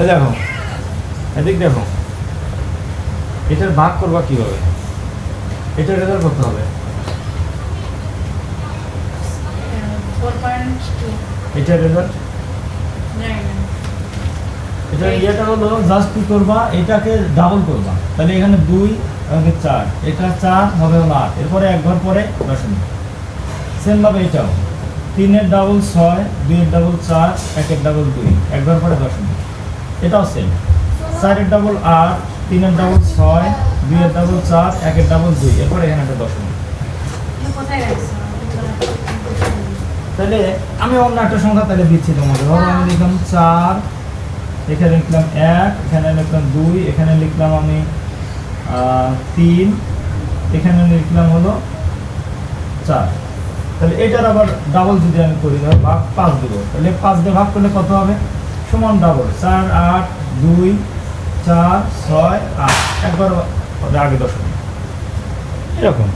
এই দেখো এদিক দেখো। এটার ভাগ করবা কীভাবে? এটার রেজাল্ট করতে হবে? রেজাল্ট এটা ইয়েটা হলো জাস্ট কি করবা? এটাকে ডাবল করবা। তাহলে এখানে দুই চার। এটা চার হবে হলো আট। এরপরে এক ঘর পরে দশমিক সেম ভাবে এটাও। তিনের ডাবল ছয় দুইয়ের ডাবল চার একের ডাবল দুই। এক ঘর পরে দশমিক এটাও সেম চারের ডাবল আট তিনের ডাবল ছয় দুইয়ের ডাবল চার একের ডাবল দুই। এরপরে এখানে একটা দশমিক। তাহলে আমি অন্য একটা সংখ্যা তাহলে দিচ্ছি তোমাকে ধরো আমি লিখলাম চার এখানে লিখলাম এক এখানে লিখলাম দুই এখানে লিখলাম আমি আহ, তিন এখানে লিখলাম হলো চার। তাহলে এটার আবার ডাবল যদি আমি করি ধরো ভাগ পাঁচ দেবো। তাহলে পাঁচ দিয়ে ভাগ করলে কত হবে? সমান ডাবল চার আট দুই চার ছয় আট। একবার আগে দশমিক এরকম।